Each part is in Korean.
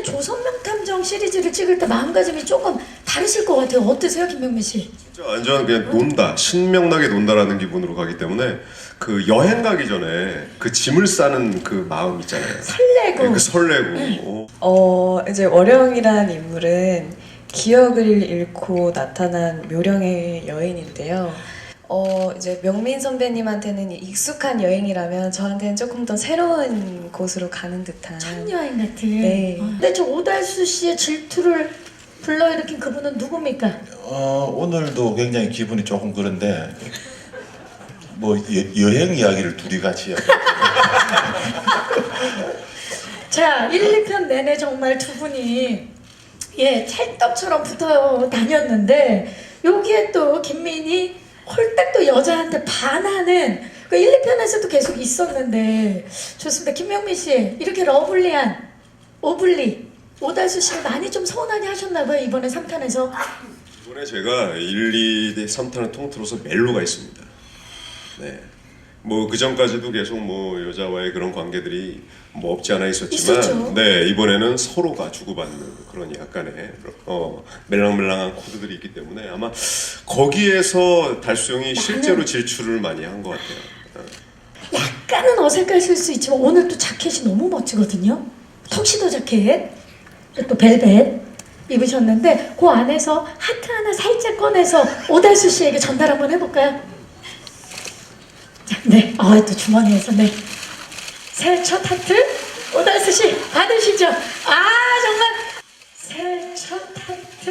예전에 조선명 탐정 시리즈를 찍을 때 마음가짐이 조금 다르실 것 같아요. 어떠세요, 김명민 씨? 진짜 완전 그냥 논다 신명나게 논다라는 기분으로 가기 때문에 그 여행 가기 전에 그 짐을 싸는 그 마음 있잖아요. 설레고 그 설레고 어, 어 이제 월영이라는 인물은 기억을 잃고 나타난 묘령의 여인인데요. 어 이제 명민 선배님한테는 익숙한 여행이라면 저한테는 조금 더 새로운 곳으로 가는 듯한. 첫 여행 같은. 네. 어. 근데 저 오달수 씨의 질투를 불러일으킨 그분은 누굽니까? 어, 오늘도 굉장히 기분이 조금 그런데 뭐 여, 여행 이야기를 둘이 같이 이야기. 자, 1, 2편 내내 정말 두 분이 예, 찰떡처럼 붙어 다녔는데 여기에 또 김민이 홀딱 또 여자한테 반하는 그 1, 2편에서도 계속 있었는데 좋습니다. 김명민 씨 이렇게 러블리한 오블리 오달수 씨가 많이 좀 서운하게 하셨나 봐요 이번에 3탄에서 이번에 제가 1, 2, 3탄을 통틀어서 멜로가 있습니다. 네. 뭐 그 전까지도 계속 뭐 여자와의 그런 관계들이 뭐 없지 않아 있었지만 있었죠. 네 이번에는 서로가 주고받는 그런 약간의 어 멜랑멜랑한 코드들이 있기 때문에 아마 거기에서 달수 형이 실제로 질출을 많이 한 것 같아요. 어. 약간은 어색하실 수 있지만 오늘 또 자켓이 너무 멋지거든요. 턱시도 자켓, 또 벨벳 입으셨는데 그 안에서 하트 하나 살짝 꺼내서 오달수 씨에게 전달 한번 해볼까요? 자, 네, 아, 또 주머니에서 네. 새해 첫 하트 오달수 씨 받으시죠. 아 정말 새해 첫 하트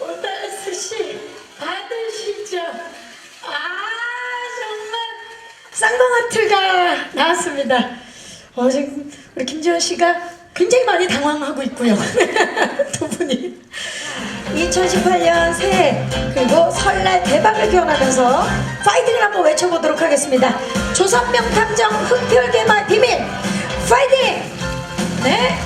오달수 씨 받으시죠. 아 정말 쌍방하트가 나왔습니다. 어, 지금 우리 김지현 씨가 굉장히 많이 당황하고 있고요. 두 분이. 2018년 새해 그리고 설날 대박을 기원하면서 파이팅을 한번 외쳐보도록 하겠습니다. 조선명 탐정 흑별개마 비밀 파이팅! 네.